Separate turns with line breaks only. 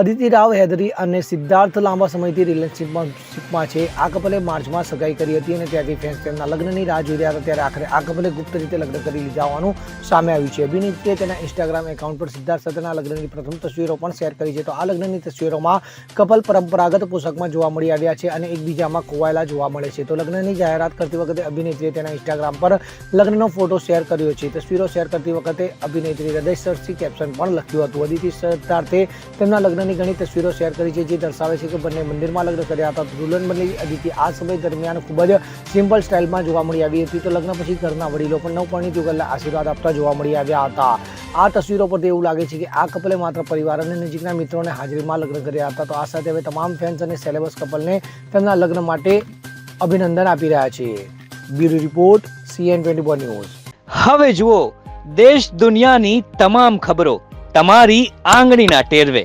અદિતિ રાવ હૈદરી અને સિદ્ધાર્થ લાંબા સમયથી રિલેશનશીપમાં છે. આ કપલે માર્ચમાં સગાઈ કરી હતી અને ત્યાંથી ફેન્સ તેમના લગ્નની રાહ જોઈ રહ્યા હતા. ત્યારે આખરે આ કપલે ગુપ્ત રીતે લગ્ન કરી લીધા હોવાનું સામે આવ્યું છે. અભિનેત્રીએ તેના ઇન્સ્ટાગ્રામ એકાઉન્ટ પર સિદ્ધાર્થ સાથેના લગ્નની પ્રથમ તસવીરો પણ શેર કરી છે. તો આ લગ્નની તસવીરોમાં કપલ પરંપરાગત પોશાકમાં જોવા મળી આવ્યા છે અને એકબીજામાં ખોવાયેલા જોવા મળે છે. તો લગ્નની જાહેરાત કરતી વખતે અભિનેત્રીએ તેના ઇન્સ્ટાગ્રામ પર લગ્નનો ફોટો શેર કર્યો છે. તસવીરો શેર કરતી વખતે અભિનેત્રી હૃદય સરથી કેપ્શન પણ લખ્યું હતું. અદિતિ સિદ્ધાર્થે તેમના લગ્નની ઘણી તસવીરો શેર કરી છે, જે દર્શાવે છે કે બંને મંદિરમાં લગ્ન કર્યા હતા. દુલ્હન બની અદિતિ આ સમય દરમિયાન ખૂબ જ સિમ્પલ સ્ટાઇલમાં જોવા મળી આવી હતી. તો લગ્ન પછી ઘરના વડીલો પણ નવપરણી જુગલના આશીર્વાદ આપતા જોવા મળી આવ્યા હતા. આ તસવીરો પરથી એવું લાગે છે કે આ કપલે માત્ર પરિવાર અને નજીકના મિત્રોને હાજરીમાં લગ્ન કર્યા હતા. તો આ સાથે હવે તમામ ફેન્સ અને સેલેબસ કપલને તેમના લગ્ન માટે અભિનંદન આપી રહ્યા છે. Bureau report CN twenty news.
હવે જુઓ, દેશ દુનિયાની તમામ ખબરો તમારી આંગળીના ટેરવે.